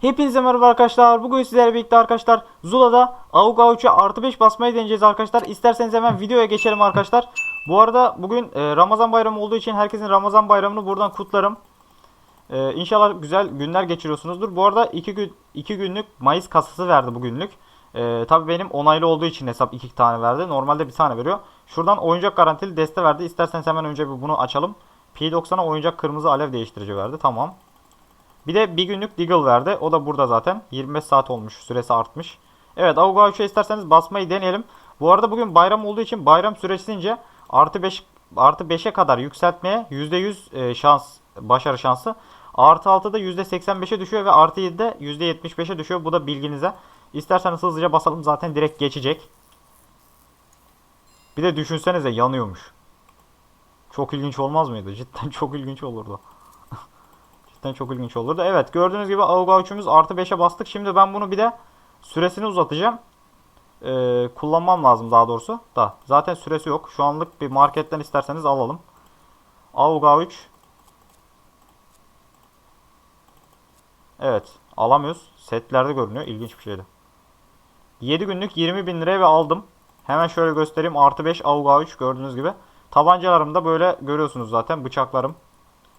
Hepinize merhaba arkadaşlar. Bugün sizlerle birlikte arkadaşlar Zula'da Avuk Avuç'a artı 5 basmayı deneyeceğiz arkadaşlar. İsterseniz hemen videoya geçelim arkadaşlar. Bu arada bugün e, Ramazan bayramı olduğu için herkesin Ramazan bayramını buradan kutlarım. E, inşallah güzel günler geçiriyorsunuzdur. Bu arada 2 gün 2 günlük Mayıs kasası verdi bugünlük. E, Tabi benim onaylı olduğu için hesap 2 tane verdi. Normalde bir tane veriyor. Şuradan oyuncak garantili deste verdi. İsterseniz hemen önce bir bunu açalım. P90'a oyuncak kırmızı alev değiştirici verdi. Tamam. Bir de bir günlük Deagle verdi. O da burada zaten. 25 saat olmuş. Süresi artmış. Evet Avuga 3'e isterseniz basmayı deneyelim. Bu arada bugün bayram olduğu için bayram süresince artı 5 artı 5'e kadar yükseltmeye %100 e, şans başarı şansı. Artı 6'da %85'e düşüyor ve artı 7'de %75'e düşüyor. Bu da bilginize. İsterseniz hızlıca basalım zaten direkt geçecek. Bir de düşünsenize yanıyormuş. Çok ilginç olmaz mıydı? Cidden çok ilginç olurdu. Cidden çok ilginç olurdu. Evet gördüğünüz gibi Auga 3'ümüz artı 5'e bastık. Şimdi ben bunu bir de süresini uzatacağım. Ee, kullanmam lazım daha doğrusu. Da zaten süresi yok. Şu anlık bir marketten isterseniz alalım. Auga 3. Evet alamıyoruz. Setlerde görünüyor. İlginç bir şeydi. 7 günlük 20 bin liraya ve aldım. Hemen şöyle göstereyim. Artı 5 Auga 3 gördüğünüz gibi. Tabancalarımda böyle görüyorsunuz zaten. Bıçaklarım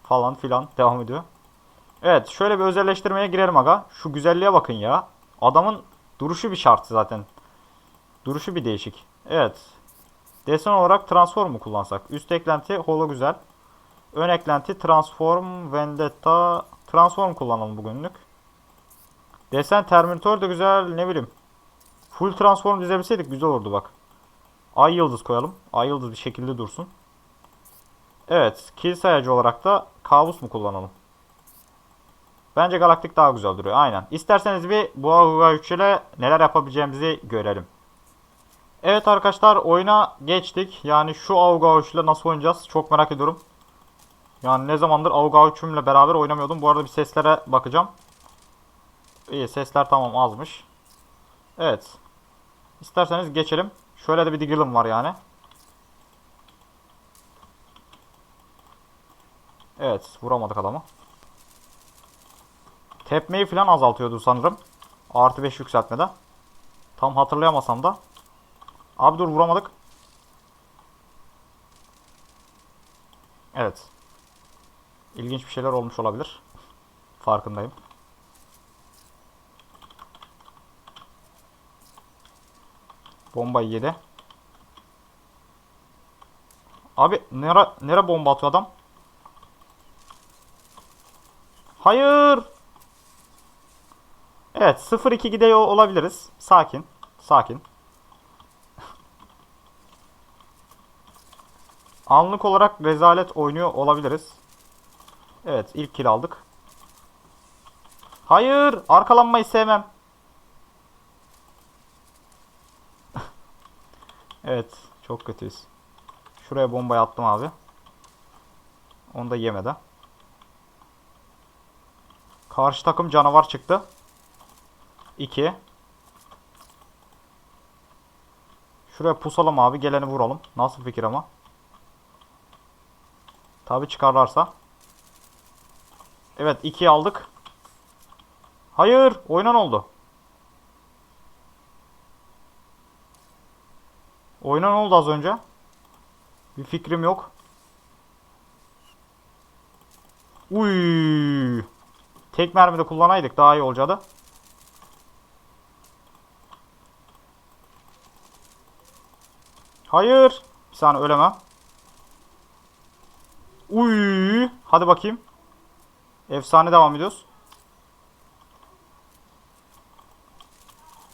falan filan devam ediyor. Evet şöyle bir özelleştirmeye girelim aga. Şu güzelliğe bakın ya. Adamın duruşu bir şart zaten. Duruşu bir değişik. Evet. Desen olarak transform mu kullansak? Üst eklenti holo güzel. Ön eklenti transform vendetta transform kullanalım bugünlük. Desen terminator da güzel ne bileyim. Full transform dizebilseydik güzel olurdu bak. Ay yıldız koyalım. Ay yıldız bir şekilde dursun. Evet. Kill sayacı olarak da kabus mu kullanalım? Bence galaktik daha güzel duruyor. Aynen. İsterseniz bir Ahuga 3 ile neler yapabileceğimizi görelim. Evet arkadaşlar oyuna geçtik. Yani şu 3 ile nasıl oynayacağız çok merak ediyorum. Yani ne zamandır Ahuga 3'ümle beraber oynamıyordum. Bu arada bir seslere bakacağım. İyi sesler tamam azmış. Evet. İsterseniz geçelim. Şöyle de bir diggle'ım var yani. Evet vuramadık adamı. Tepmeyi falan azaltıyordu sanırım. Artı 5 yükseltmede. Tam hatırlayamasam da. Abi dur vuramadık. Evet. İlginç bir şeyler olmuş olabilir. Farkındayım. Bombayı yedi. Abi nere nere bomba atıyor adam? Hayır. Evet 0-2 gidiyor olabiliriz. Sakin. Sakin. Anlık olarak rezalet oynuyor olabiliriz. Evet ilk kill aldık. Hayır arkalanmayı sevmem. evet çok kötüyüz. Şuraya bombayı attım abi. Onu da yemedi. Karşı takım canavar çıktı. 2. Şuraya pusalım abi. Geleni vuralım. Nasıl fikir ama? Tabi çıkarlarsa. Evet 2'yi aldık. Hayır. Oynan oldu. Oynan oldu az önce. Bir fikrim yok. Uy. Tek mermide kullanaydık daha iyi olacaktı. Hayır. Bir saniye ölemem. Uy. Hadi bakayım. Efsane devam ediyoruz.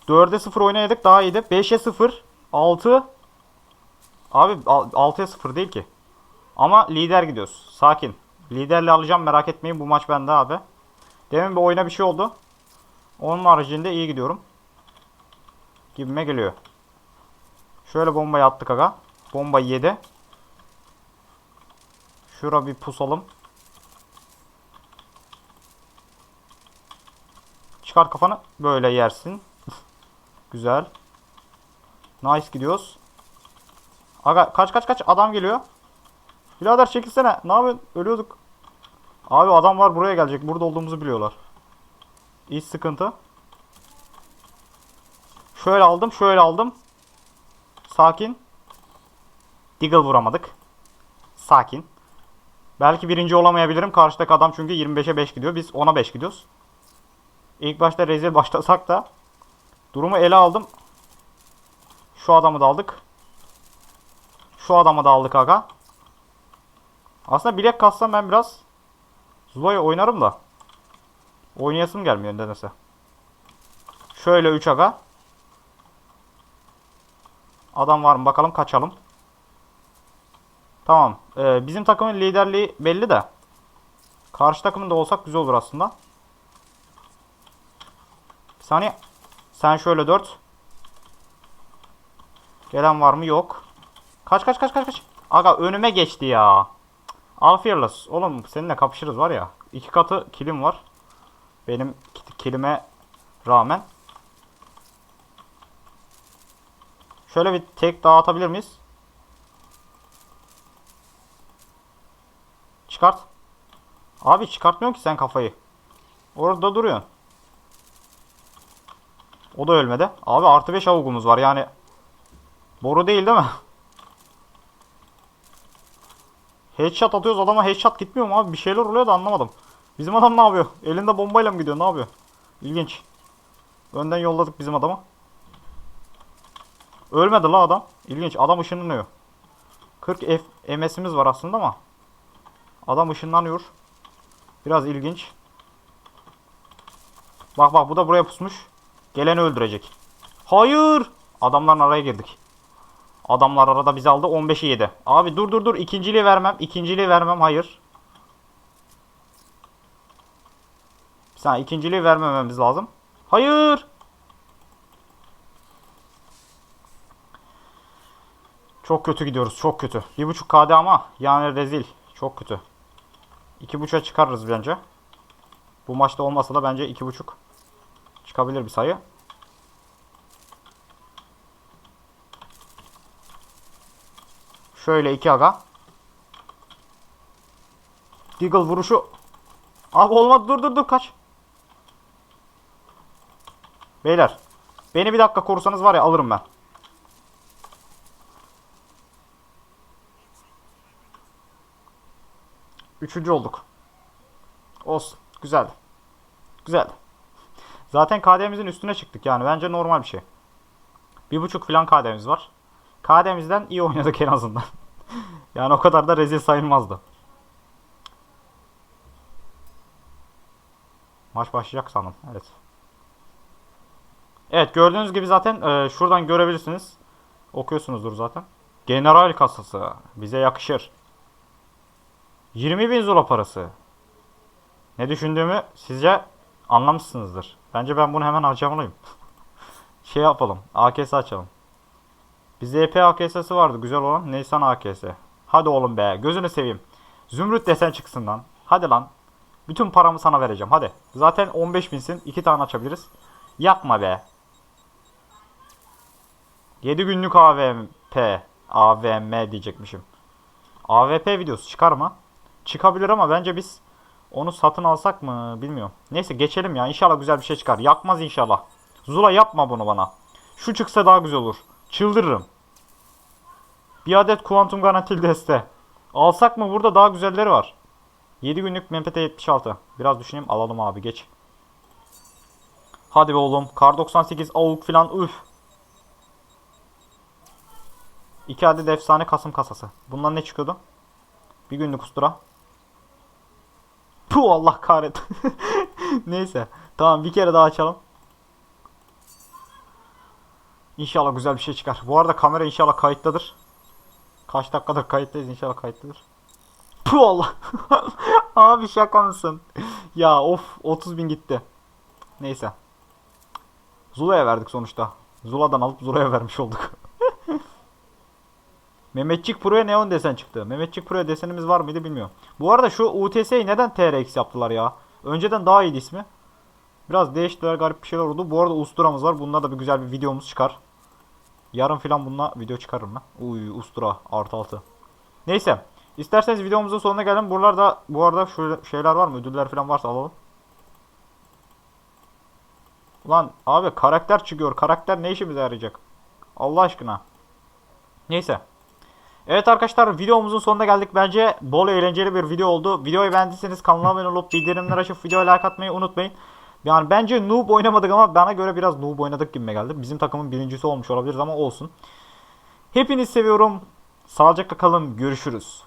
4'e 0 oynayadık daha iyiydi. 5'e 0. 6. Abi 6'ya 0 değil ki. Ama lider gidiyoruz. Sakin. Liderle alacağım merak etmeyin bu maç bende abi. Demin bir oyuna bir şey oldu. Onun haricinde iyi gidiyorum. Gibime geliyor. Şöyle bombayı attık aga. Bomba yedi. Şura bir pusalım. Çıkar kafanı. Böyle yersin. Güzel. Nice gidiyoruz. Aga kaç kaç kaç adam geliyor. Birader çekilsene. Ne yapıyorsun? Ölüyorduk. Abi adam var buraya gelecek. Burada olduğumuzu biliyorlar. İş sıkıntı. Şöyle aldım, şöyle aldım. Sakin. Deagle vuramadık. Sakin. Belki birinci olamayabilirim. Karşıdaki adam çünkü 25'e 5 gidiyor. Biz 10'a 5 gidiyoruz. İlk başta rezil başlasak da durumu ele aldım. Şu adamı da aldık. Şu adamı da aldık aga. Aslında bilek kassam ben biraz Zula'yı oynarım da. Oynayasım gelmiyor nedense. Şöyle 3 aga. Adam var mı bakalım kaçalım. Tamam. Ee, bizim takımın liderliği belli de. Karşı takımın da olsak güzel olur aslında. Bir saniye. Sen şöyle 4. Gelen var mı? Yok. Kaç kaç kaç kaç kaç. Aga önüme geçti ya. Al Fearless. Oğlum seninle kapışırız var ya. İki katı kilim var. Benim ki- kilime rağmen. Şöyle bir tek daha atabilir miyiz? Çıkart. Abi çıkartmıyorsun ki sen kafayı. Orada duruyorsun. O da ölmedi. Abi artı 5 avugumuz var yani. Boru değil değil mi? Headshot atıyoruz adama headshot gitmiyor mu abi? Bir şeyler oluyor da anlamadım. Bizim adam ne yapıyor? Elinde bombayla mı gidiyor? Ne yapıyor? İlginç. Önden yolladık bizim adamı. Ölmedi la adam. İlginç. Adam ışınlanıyor. 40 F MS'imiz var aslında ama. Adam ışınlanıyor. Biraz ilginç. Bak bak bu da buraya pusmuş. Geleni öldürecek. Hayır. Adamların araya girdik. Adamlar arada bizi aldı 15'i yedi. Abi dur dur dur ikinciliği vermem. İkinciliği vermem hayır. Bir saniye ikinciliği vermememiz lazım. Hayır. Çok kötü gidiyoruz çok kötü. 1.5 KD ama yani rezil. Çok kötü. 2.5'a çıkarırız bence. Bu maçta olmasa da bence 2.5 çıkabilir bir sayı. Şöyle iki aga. Deagle vuruşu. Abi olmadı dur dur dur kaç. Beyler. Beni bir dakika korusanız var ya alırım ben. Üçüncü olduk. Olsun. Güzeldi. Güzeldi. Zaten KD'mizin üstüne çıktık yani. Bence normal bir şey. Bir buçuk falan KD'miz var. KD'mizden iyi oynadık en azından. yani o kadar da rezil sayılmazdı. Maç başlayacak sandım. Evet. Evet gördüğünüz gibi zaten e, şuradan görebilirsiniz. Okuyorsunuzdur zaten. General kasası. Bize yakışır. 20 bin zula parası. Ne düşündüğümü sizce anlamışsınızdır. Bence ben bunu hemen harcamalıyım. şey yapalım. AKS açalım. Bizde EP AKS'si vardı güzel olan. Nisan AKS. Hadi oğlum be. Gözünü seveyim. Zümrüt desen çıksın lan. Hadi lan. Bütün paramı sana vereceğim. Hadi. Zaten 15 binsin. 2 tane açabiliriz. Yakma be. 7 günlük AVP. AVM diyecekmişim. AVP videosu çıkar mı? Çıkabilir ama bence biz onu satın alsak mı bilmiyorum. Neyse geçelim ya. İnşallah güzel bir şey çıkar. Yakmaz inşallah. Zula yapma bunu bana. Şu çıksa daha güzel olur. Çıldırırım. Bir adet kuantum garantili deste. Alsak mı? Burada daha güzelleri var. 7 günlük MPT 76. Biraz düşüneyim. Alalım abi geç. Hadi be oğlum. Kar 98 avuk filan üf. 2 adet efsane Kasım kasası. Bundan ne çıkıyordu? Bir günlük ustura. Puh Allah kahret. Neyse. Tamam bir kere daha açalım. İnşallah güzel bir şey çıkar. Bu arada kamera inşallah kayıttadır. Kaç dakikadır kayıttayız inşallah kayıttadır. Puh Allah. Abi şaka mısın? ya of 30 bin gitti. Neyse. Zula'ya verdik sonuçta. Zula'dan alıp Zula'ya vermiş olduk. Mehmetçik Pro'ya neon desen çıktı. Mehmetçik Pro'ya desenimiz var mıydı bilmiyorum. Bu arada şu UTS'yi neden TRX yaptılar ya? Önceden daha iyiydi ismi. Biraz değiştiler garip bir şeyler oldu. Bu arada Ustura'mız var. Bununla da bir güzel bir videomuz çıkar. Yarın falan bununla video çıkarırım ben. Uy Ustura artı altı. Neyse. İsterseniz videomuzun sonuna gelelim. Buralarda bu arada şu şeyler var mı? Ödüller falan varsa alalım. Ulan abi karakter çıkıyor. Karakter ne işimize yarayacak? Allah aşkına. Neyse. Evet arkadaşlar videomuzun sonuna geldik. Bence bol eğlenceli bir video oldu. Videoyu beğendiyseniz kanala abone olup bildirimleri açıp videoya like atmayı unutmayın. Yani bence noob oynamadık ama bana göre biraz noob oynadık gibi geldi. Bizim takımın birincisi olmuş olabiliriz ama olsun. Hepinizi seviyorum. Sağlıcakla kalın. Görüşürüz.